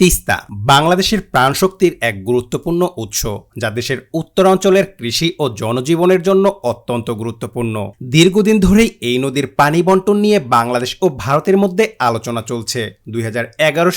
তিস্তা, বাংলাদেশের প্রাণশক্তির এক গুরুত্বপূর্ণ উৎস, যা দেশের উত্তরাঞ্চলের কৃষি ও জনজীবনের জন্য অত্যন্ত গুরুত্বপূর্ণ। দীর্ঘদিন ধরেই এই নদীর পানি বন্টন নিয়ে বাংলাদেশ ও ভারতের মধ্যে আলোচনা চলছে। দুই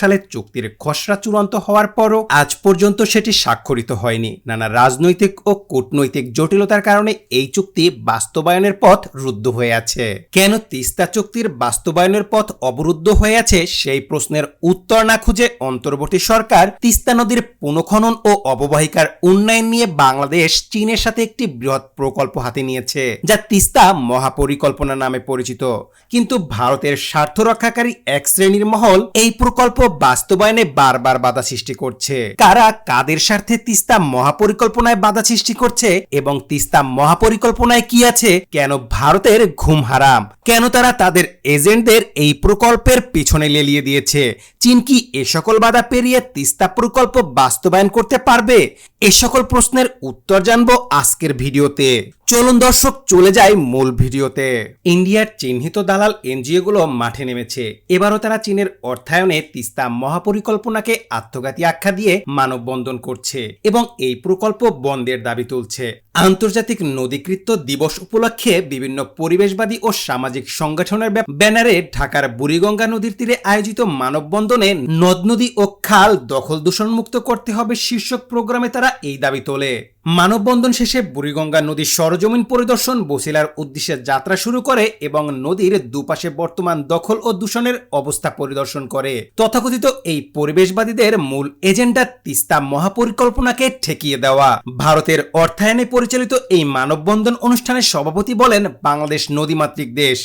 সালে চুক্তির খসড়া চূড়ান্ত হওয়ার পরও আজ পর্যন্ত সেটি স্বাক্ষরিত হয়নি। নানা রাজনৈতিক ও কূটনৈতিক জটিলতার কারণে এই চুক্তি বাস্তবায়নের পথ রুদ্ধ হয়ে আছে। কেন তিস্তা চুক্তির বাস্তবায়নের পথ অবরুদ্ধ হয়ে আছে, সেই প্রশ্নের উত্তর না খুঁজে অন্তর্বর্তী সরকার তিস্তা নদীর পুনঃখনন ও অববাহিকার উন্নয়ন নিয়ে বাংলাদেশ চীনের সাথে একটি বৃহৎ প্রকল্প হাতে নিয়েছে, যা তিস্তা মহাপরিকল্পনা নামে পরিচিত। কিন্তু ভারতের স্বার্থ রক্ষাকারী এক শ্রেণির মহল এই প্রকল্প বাস্তবায়নে বারবার বাধা সৃষ্টি করছে। কারা কাদের স্বার্থে তিস্তা মহাপরিকল্পনায় বাধা সৃষ্টি করছে এবং তিস্তা মহাপরিকল্পনায় কি আছে, কেন ভারতের ঘুম হারাম? কেন তারা তাদের এজেন্টদের এই প্রকল্পের পিছনে লেলিয়ে দিয়েছে? চীন কি এ সকল বাধা পেরিয়ে তিস্তা প্রকল্প বাস্তবায়ন করতে পারবে? এ সকল প্রশ্নের উত্তর জানব আজকের ভিডিওতে। চলুন দর্শক, চলে যাই মূল ভিডিওতে। ইন্ডিয়ার চিহ্নিত দালাল এনজিওগুলো মাঠে নেমেছে। এবারও তারা চীনের অর্থায়নে তিস্তা মহাপরিকল্পনাকে আত্মঘাতী আখ্যা দিয়ে মানববন্ধন করছে এবং এই প্রকল্প বন্ধের দাবি তুলছে। আন্তর্জাতিক নদীকৃত্য দিবস উপলক্ষে বিভিন্ন পরিবেশবাদী ও সামাজিক সংগঠনের ব্যানারে ঢাকার বুড়িগঙ্গা নদীর তীরে আয়োজিত মানববন্ধনে নদ নদী ও খাল দখল দূষণমুক্ত করতে হবে শীর্ষক প্রোগ্রামে তারা এই দাবি তোলে। মানববন্ধন শেষে বুড়িগঙ্গা নদীর সরজমিন পরিদর্শন, বসিলার উদ্দেশ্যে যাত্রা শুরু করে এবং নদীর দুপাশে বর্তমান দখল ও দূষণের অবস্থা পরিদর্শন করে। তথাকথিত এই পরিবেশবাদীদের মূল এজেন্ডা তিস্তা মহাপরিকল্পনাকে ঠেকিয়ে দেওয়া। ভারতের অর্থায়নে পরিচালিত এই মানববন্ধন অনুষ্ঠানের সভাপতি বলেন বাংলাদেশ নদীমাতৃক দেশ,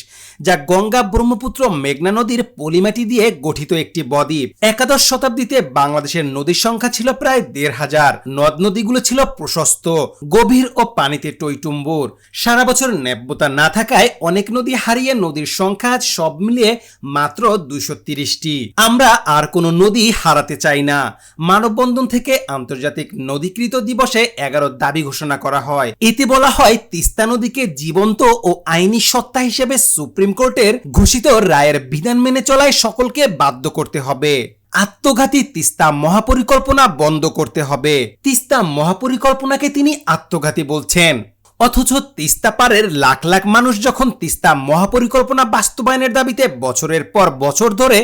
যা গঙ্গা ব্রহ্মপুত্র মেঘনা নদীর পলিমাটি দিয়ে গঠিত একটি বদ্বীপ। একাদশ শতাব্দীতে বাংলাদেশের নদীর সংখ্যা ছিল প্রায় দেড় হাজার। নদ নদীগুলো ছিল প্রশস্ত, গভীর ও পানিতে টইটুম্বুর সারা বছর ন্যাব্যতা না থাকায় অনেক নদী হারিয়ে নদীর সংখ্যা সব মিলিয়ে মাত্র দুইশো তিরিশটি। আমরা আর কোনো নদী হারাতে চাই না। মানববন্ধন থেকে আন্তর্জাতিক নদীকৃত দিবসে এগারো দাবি ঘোষণা করা হয়। এতে বলা হয়, তিস্তা নদীকে জীবন্ত ও আইনি সত্তা হিসেবে সুপ্রিম কোর্টের ঘোষিত রায়ের বিধান মেনে চলায় সকলকে বাধ্য করতে হবে। আত্মঘাতী তিস্তা মহাপরিকল্পনা বন্ধ করতে হবে। তিস্তা মহাপরিকল্পনাকে তিনি আত্মঘাতী বলছেন। অথচ তিস্তা পারের লাখ লাখ মানুষ যখন তিস্তা মহাপরিকল্পনা বাস্তবায়নের দাবিতে বছরের পর বছর ধরে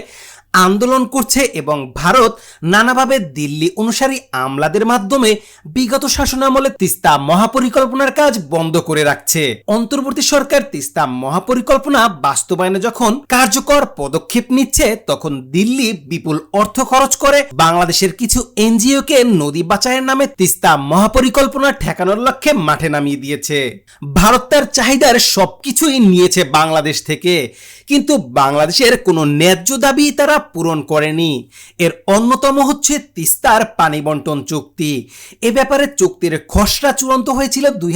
আন্দোলন করছে এবং ভারত নানাভাবে দিল্লি অনুসারী আমলাদের মাধ্যমে বিগত শাসনামলে তিস্তা মহাপরিকল্পনার কাজ বন্ধ করে রাখছে। অন্তর্বর্তী সরকার তিস্তা মহাপরিকল্পনা বাস্তবায়নে যখন কার্যকর পদক্ষেপ নিচ্ছে, তখন দিল্লি বিপুল অর্থ খরচ করে। বাংলাদেশের কিছু এনজিওকে নদী বাঁচায়ের নামে তিস্তা মহাপরিকল্পনা ঠেকানোর লক্ষ্যে মাঠে নামিয়ে দিয়েছে। ভারত তার চাহিদার সবকিছুই নিয়েছে বাংলাদেশ থেকে। কিন্তু বাংলাদেশের কোনো ন্যায্য দাবি তারা পূরণ করেনি। এর অন্যতম হচ্ছে তিস্তার পানি বন্টন চুক্তি। এ ব্যাপারে চুক্তির খসড়া চূড়ান্ত হয়েছিল দুই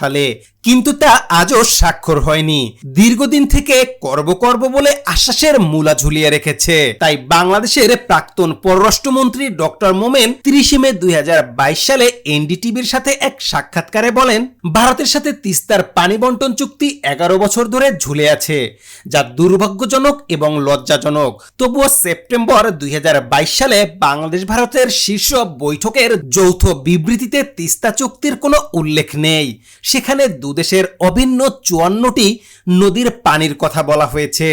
সালে, কিন্তু তা আজও স্বাক্ষর হয়নি। দীর্ঘদিন থেকে করব করব বলে আশ্বাসের মূলা ঝুলিয়ে রেখেছে। তাই বাংলাদেশের প্রাক্তন পররাষ্ট্রমন্ত্রী ডক্টর মোমেন তিরিশে মে দুই হাজার বাইশ সালে এনডিটিভির সাথে এক সাক্ষাৎকারে বলেন, ভারতের সাথে তিস্তার পানি বন্টন চুক্তি এগারো বছর ধরে ঝুলে আছে, যা দুর্ভাগ্যজনক এবং লজ্জাজনক। তবুও সেপ্টেম্বর দুই হাজার বাইশ সালে বাংলাদেশ ভারতের শীর্ষ বৈঠকের যৌথ বিবৃতিতে তিস্তা চুক্তির কোনো উল্লেখ নেই। সেখানে দুদেশের অভিন্ন চুয়ান্নটি নদীর পানির কথা বলা হয়েছে।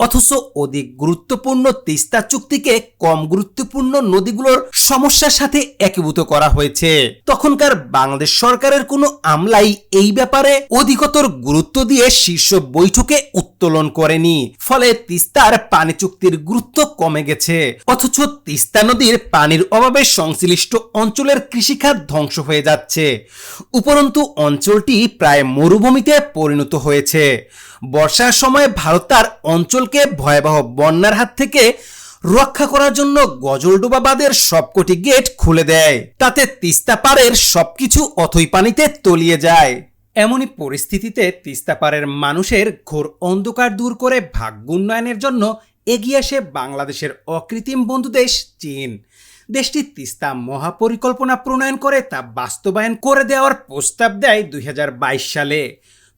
অথচ অধিক গুরুত্বপূর্ণ তিস্তা চুক্তিকে কম গুরুত্বপূর্ণ নদীগুলোর সমস্যার সাথে একীভূত করা হয়েছে। তখনকার বাংলাদেশ সরকারের কোনো আমলাই এই ব্যাপারে অধিকতর গুরুত্ব দিয়ে শীর্ষ বৈঠকে উত্তোলন করেনি। ফলে তিস্তার পানি চুক্তির গুরুত্ব কমে গেছে। অথচ তিস্তা নদীর পানির অভাবে সংশ্লিষ্ট অঞ্চলের কৃষিখাত ধ্বংস হয়ে যাচ্ছে। উপরন্তু অঞ্চলটি প্রায় মরুভূমিতে পরিণত হয়েছে। বর্ষার সময় ভারত তার অঞ্চলকে ভয়াবহ বন্যার হাত থেকে রক্ষা করার জন্য গজলডোবা বাঁধের সবকটি গেট খুলে দেয়। তাতে তিস্তা পাড়ের সবকিছু অথই পানিতে তলিয়ে যায়। এমনই পরিস্থিতিতে তিস্তা পাড়ের মানুষের ঘোর অন্ধকার দূর করে ভাগ্য উন্নয়নের জন্য এগিয়ে আসে বাংলাদেশের অকৃত্রিম বন্ধু দেশ চীন। দেশটি তিস্তা মহাপরিকল্পনা প্রণয়ন করে তা বাস্তবায়ন করে দেওয়ার প্রস্তাব দেয় দুই হাজার বাইশ সালে।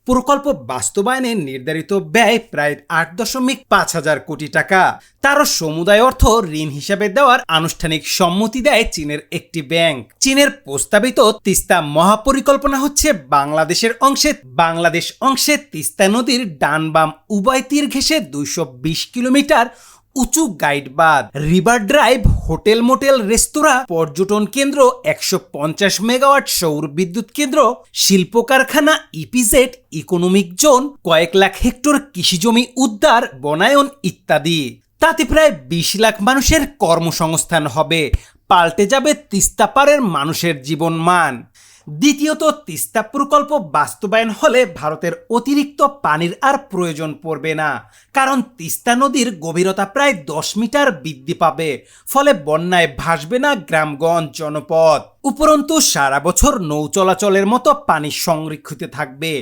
প্রকল্প বাস্তবায়নে নির্ধারিত ব্যয় প্রায় আট দশমিক পাঁচ হাজার কোটি টাকা। তারও সমুদায় অর্থ ঋণ হিসাবে দেওয়ার আনুষ্ঠানিক সম্মতি দেয় চীনের একটি ব্যাংক। চীনের প্রস্তাবিত তিস্তা মহাপরিকল্পনা হচ্ছে বাংলাদেশের অংশে বাংলাদেশ অংশে তিস্তা নদীর ডান বাম উভয় তীর ঘেঁষে দুইশো বিশ কিলোমিটার উঁচু গাইডবাদ রিভার ড্রাইভ হোটেল মোটেল রেস্তোরাঁ পর্যটন কেন্দ্র, একশো পঞ্চাশ মেগাওয়াট সৌর বিদ্যুৎ কেন্দ্র শিল্প কারখানা ইপিজেড ইকোনমিক জোন কয়েক লাখ হেক্টর কৃষিজমি উদ্ধার, বনায়ন ইত্যাদি। তাতে প্রায় বিশ লাখ মানুষের কর্মসংস্থান হবে। পাল্টে যাবে তিস্তা পারের মানুষের জীবন মান দ্বিতীয়ত, তিস্তা প্রকল্প বাস্তবায়ন হলে ভারতের অতিরিক্ত পানির আর প্রয়োজন পড়বে না। কারণ তিস্তা নদীর গভীরতা প্রায় দশ মিটার বৃদ্ধি পাবে, ফলে বন্যায় ভাসবে না গ্রামগঞ্জ জনপদ। উপরন্তু সারা বছর নৌ চলাচলের মতো পানি সংরক্ষিত থাকবে।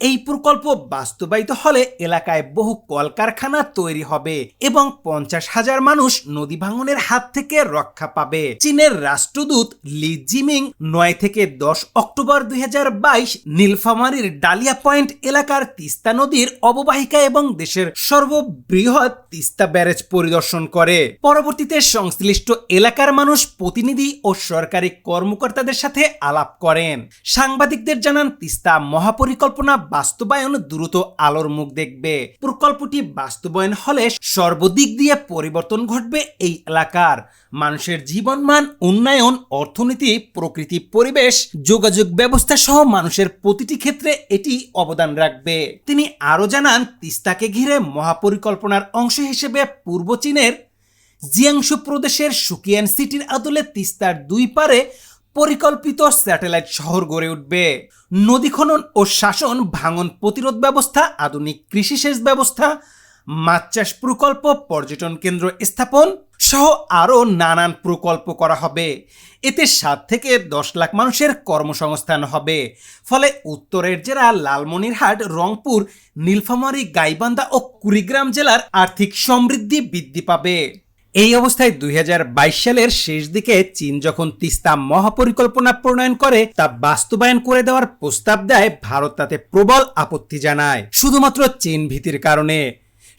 এই প্রকল্প বাস্তবায়িত হলে এলাকায় বহু কলকারখানা তৈরি হবে এবং পঞ্চাশ হাজার মানুষ নদী ভাঙনের হাত থেকে রক্ষা পাবে। চীনের রাষ্ট্রদূত লি জিমিং নয় থেকে দশ অক্টোবর দুই হাজার বাইশ নীলফামারীর ডালিয়া পয়েন্ট এলাকার তিস্তা নদীর অববাহিকা এবং দেশের সর্ববৃহৎ তিস্তা ব্যারেজ পরিদর্শন করে। পরবর্তীতে সংশ্লিষ্ট এলাকার মানুষ প্রতিনিধি ও সরকারি কর্মকর্তাদের সাথে আলাপ করেন। সাংবাদিকদের জানান, তিস্তা মহাপরিকল্পনা বাস্তবায়ন দ্রুত আলোর মুখ দেখবে। প্রকল্পটি বাস্তবায়ন হলে সর্বদিক দিয়ে পরিবর্তন ঘটবে এই এলাকার। মানুষের জীবনমান, উন্নয়ন, অর্থনীতি, প্রকৃতি, পরিবেশ, যোগাযোগ ব্যবস্থা সহ মানুষের প্রতিটি ক্ষেত্রে এটি অবদান রাখবে। তিনি আরও জানান, তিস্তাকে ঘিরে মহাপরিকল্পনার অংশ হিসেবে পূর্ব চীনের জিয়াংশু প্রদেশের সুকিয়ান সিটির আদলে তিস্তার দুই পারে পরিকল্পিত স্যাটেলাইট শহর গড়ে উঠবে। নদী খনন ও শাসন, ভাঙন প্রতিরোধ ব্যবস্থা, আধুনিক কৃষি সেচ ব্যবস্থা, মাছ চাষ প্রকল্প, পর্যটন কেন্দ্র স্থাপন সহ আরও নানান প্রকল্প করা হবে। এতে সাত থেকে দশ লাখ মানুষের কর্মসংস্থান হবে। ফলে উত্তরের জেলা লালমনিরহাট, রংপুর, নীলফামারী, গাইবান্ধা ও কুড়িগ্রাম জেলার আর্থিক সমৃদ্ধি বৃদ্ধি পাবে। এই অবস্থায় দুই হাজার বাইশ সালের শেষ দিকে চীন যখন তিস্তা মহাপরিকল্পনা প্রণয়ন করে, তা বাস্তবায়ন করে দেওয়ার প্রস্তাব দেয়, ভারত তাতে প্রবল আপত্তি জানায়। শুধুমাত্র চীন ভীতির কারণে।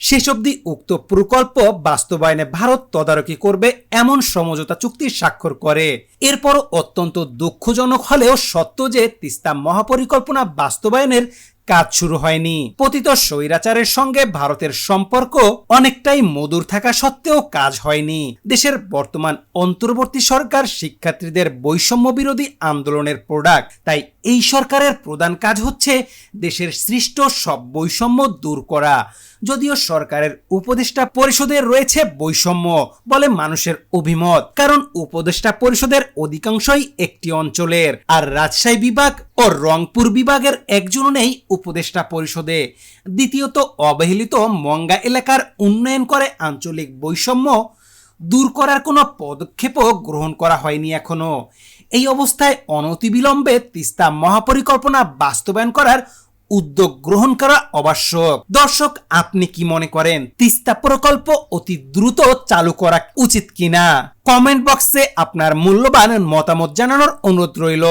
শেষ অবধি উক্ত প্রকল্প বাস্তবায়নে ভারত তদারকি করবে এমন সমঝোতা চুক্তি স্বাক্ষর করে। এরপর অত্যন্ত দুঃখজনক হলেও সত্য যে তিস্তা মহাপরিকল্পনা বাস্তবায়নের কাজ শুরু হয়নি। পতিত স্বৈরাচারের সঙ্গে ভারতের সম্পর্ক অনেকটাই মধুর থাকা সত্ত্বেও কাজ হয়নি। দেশের বর্তমান অন্তর্বর্তী সরকার শিক্ষার্থীদের বৈষম্য বিরোধী আন্দোলনের প্রোডাক্ট। তাই এই সরকারের প্রধান কাজ হচ্ছে দেশের সৃষ্ট সব বৈষম্য দূর করা। যদিও সরকারের উপদেষ্টা পরিষদের রয়েছে বৈষম্য বলে মানুষের অভিমত, কারণ উপদেষ্টা পরিষদের অধিকাংশই একটি অঞ্চলের। আর রাজশাহী বিভাগ ও রংপুর বিভাগের একজনও নেই উপদেষ্টা পরিষদে। দ্বিতীয়ত, অবহেলিত মঙ্গা এলাকার উন্নয়ন করে আঞ্চলিক বৈষম্য দূর করার কোনো পদক্ষেপও গ্রহণ করা হয়নি এখনও এই অবস্থায় অনতিবিলম্বে তিস্তা মহাপরিকল্পনা বাস্তবায়ন করার উদ্যোগ গ্রহণ করা আবশ্যক। দর্শক, আপনি কি মনে করেন, তিস্তা প্রকল্প অতি দ্রুত চালু করা উচিত কিনা? কমেন্ট বক্সে আপনার মূল্যবান মতামত জানানোর অনুরোধ রইল।